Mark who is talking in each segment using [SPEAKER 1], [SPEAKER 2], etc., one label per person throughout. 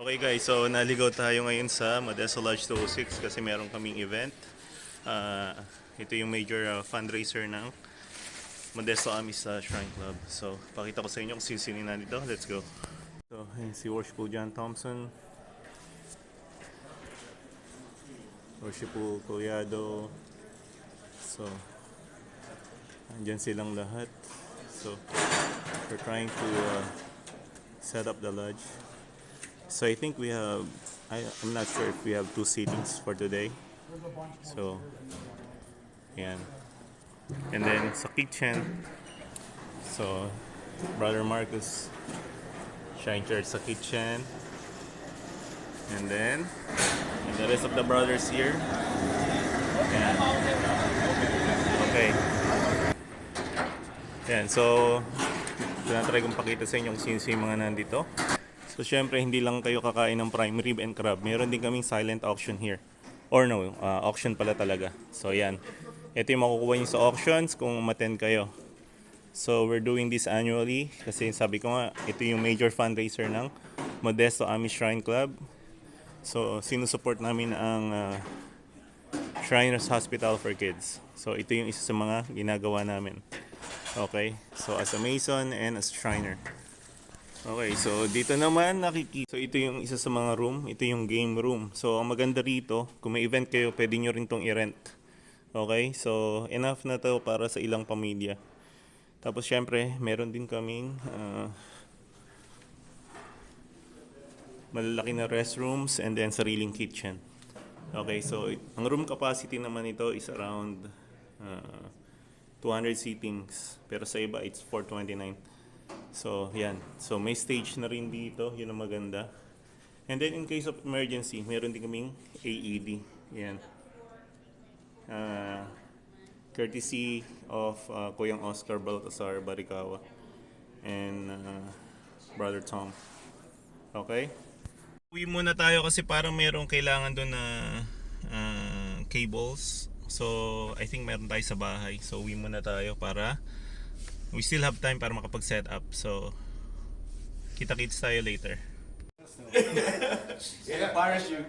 [SPEAKER 1] Okay guys, so naligaw tayo ngayon sa Modesto Lodge 206 kasi meron kaming event. Ah, ito yung major ah, fundraiser ng Modesto Amis sa Shrine Club. So, pakita ko sa inyo kung sino nandito. Let's go. So, ayun si Worshipful John Thompson. Worshipful Collado. So, andyan silang lahat. So, we're trying to uh, set up the lodge. So I think we have, I, I'm not sure if we have two seatings for today. So, yan. And then sa kitchen, so Brother Marcus, Shine Church sa kitchen. And then, and the rest of the brothers here. Yan. Okay. Yan, so, tinatry kong pakita sa inyo kung sino-sino yung mga nandito. So, syempre, hindi lang kayo kakain ng prime rib and crab. Meron din kaming silent auction here. Or no, uh, auction pala talaga. So, yan. Ito yung makukuha nyo sa auctions kung umattend kayo. So, we're doing this annually kasi sabi ko nga, ito yung major fundraiser ng Modesto Amish Shrine Club. So, sinusupport namin ang uh, Shriners Hospital for Kids. So, ito yung isa sa mga ginagawa namin. Okay? So, as a Mason and as Shriner. Okay, so dito naman nakikita. So ito yung isa sa mga room, ito yung game room. So ang maganda rito, kung may event kayo, pwede nyo rin tong i-rent. Okay, so enough na to para sa ilang pamilya. Tapos syempre, meron din kaming ah, malalaki na restrooms and then sariling kitchen. Okay, so ang room capacity naman ito is around ah, 200 seatings. Pero sa iba, it's 429. So, yan. So, may stage na rin dito. Yun ang maganda. And then, in case of emergency, meron din kaming AED. Yan. Ah, courtesy of uh, Kuyang Oscar Baltasar Barikawa and uh, Brother Tom. Okay? Uwi muna tayo kasi parang merong kailangan doon na ah, cables. So, I think meron tayo sa bahay. So, uwi muna tayo para we still have time para makapag-set up. So, kita-kits tayo later.
[SPEAKER 2] Yeah, parachute.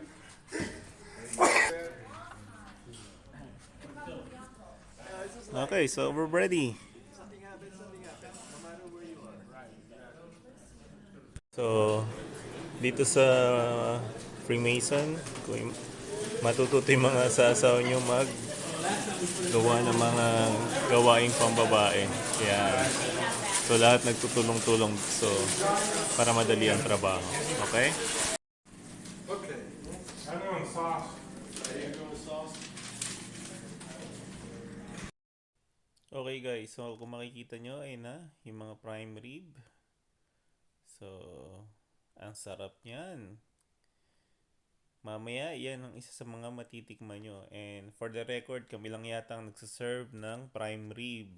[SPEAKER 1] Okay, so we're ready. So, dito sa Freemason, kung matututo yung mga sasaw nyo mag gawa ng mga gawaing pambabae. Kaya, so lahat nagtutulong-tulong so para madali ang trabaho. Okay?
[SPEAKER 2] Okay.
[SPEAKER 3] I want sauce.
[SPEAKER 1] Okay guys, so kung makikita nyo ay na yung mga prime rib. So, ang sarap niyan. Mamaya, yan ang isa sa mga matitikman nyo. And for the record, kami lang yata ang nagsaserve ng prime rib.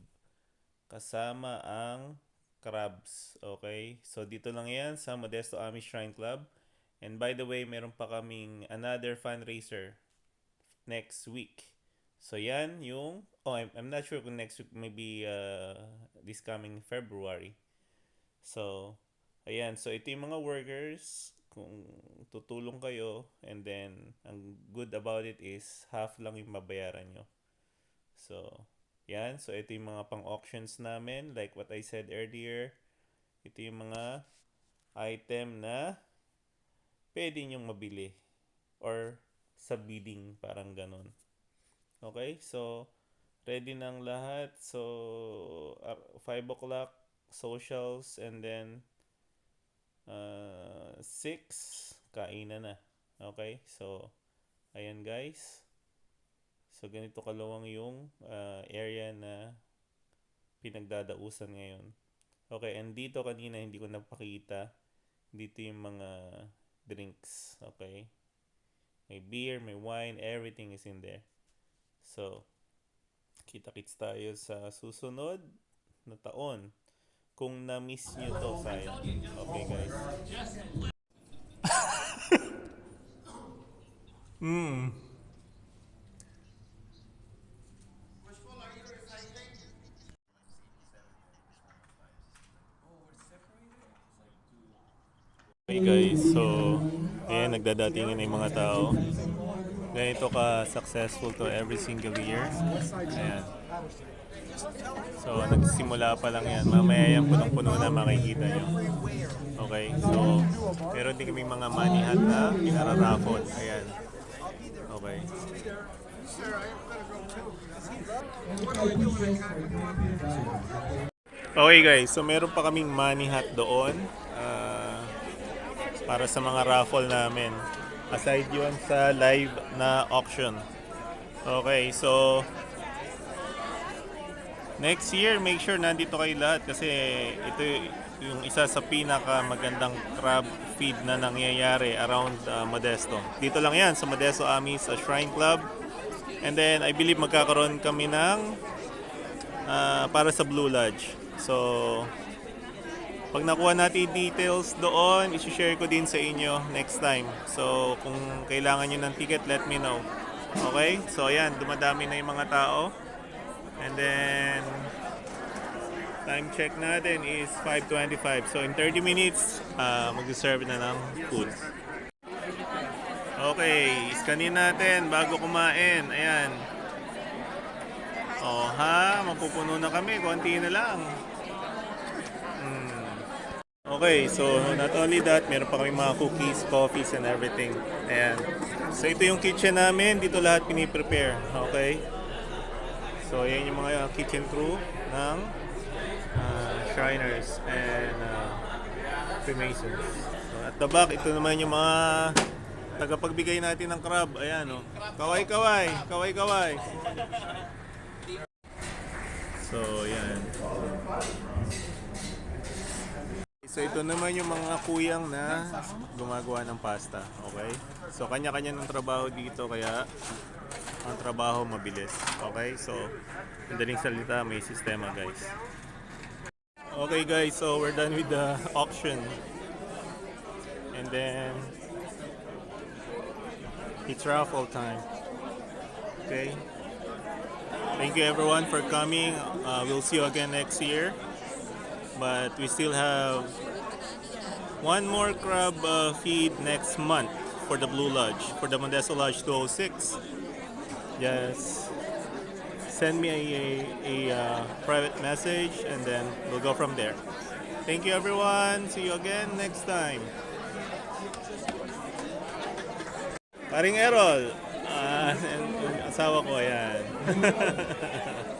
[SPEAKER 1] Kasama ang crabs. Okay? So, dito lang yan sa Modesto Amish Shrine Club. And by the way, meron pa kaming another fundraiser next week. So yan yung oh I'm, I'm not sure kung next week maybe uh, this coming February. So ayan so ito yung mga workers kung tutulong kayo and then ang good about it is half lang yung mabayaran nyo. So yan so ito yung mga pang auctions namin like what I said earlier. Ito yung mga item na pwede nyong mabili or sa bidding parang ganon. Okay, so ready ng lahat. So, uh, 5 o'clock, socials, and then uh, 6, kainan na. Okay, so, ayan guys. So, ganito kalawang yung uh, area na pinagdadausan ngayon. Okay, and dito kanina hindi ko napakita. Dito yung mga drinks. Okay. May beer, may wine, everything is in there. So, kita-kits tayo sa susunod na taon. Kung na-miss nyo to, sayang. Okay, guys. Hmm. Okay guys, so Ayan, nagdadatingin na yung mga tao. Ganito ka successful to every single year. Ayan. So, nagsimula pa lang yan. Mamaya yan punong-puno na makikita nyo. Okay? So, meron din kami mga money hat na pinararaffle. Ayan. Okay. Okay guys, so meron pa kaming money hat doon ah, para sa mga raffle namin. Aside yun sa live na auction. Okay, so next year make sure nandito kayo lahat kasi ito yung isa sa pinaka magandang crab feed na nangyayari around ah, Modesto. Dito lang yan sa Modesto Amis sa Shrine Club. And then I believe magkakaroon kami ng ah, para sa Blue Lodge. So, pag nakuha natin details doon, isi-share ko din sa inyo next time. So, kung kailangan nyo ng ticket, let me know. Okay? So, ayan, dumadami na yung mga tao. And then, time check natin is 5.25. So, in 30 minutes, uh, mag-serve na ng food. Okay, iskanin natin bago kumain. Ayan. Oh, ha? Mapupuno na kami. Konti na lang. Mm. Okay, so not only that, meron pa kami mga cookies, coffees, and everything. Ayan. So ito yung kitchen namin. Dito lahat piniprepare. Okay? So yan yung mga kitchen crew ng uh, Shriners and uh, Freemasons. So at the back, ito naman yung mga tagapagbigay natin ng crab. Ayan, oh. Kaway-kaway, kaway-kaway. So, yan. So, ito naman yung mga kuyang na gumagawa ng pasta. Okay? So, kanya-kanya ng trabaho dito, kaya trabaho mabilis. Okay? So, madaling salita, may sistema, guys. Okay, guys. So, we're done with the auction. And then, it's raffle time. Okay? Thank you everyone for coming. Uh, we'll see you again next year. But we still have one more crab uh, feed next month for the Blue Lodge, for the Modesto Lodge 206. Just send me a, a, a uh, private message and then we'll go from there. Thank you everyone. See you again next time. Paring Errol, ah, yung asawa ko, ayan.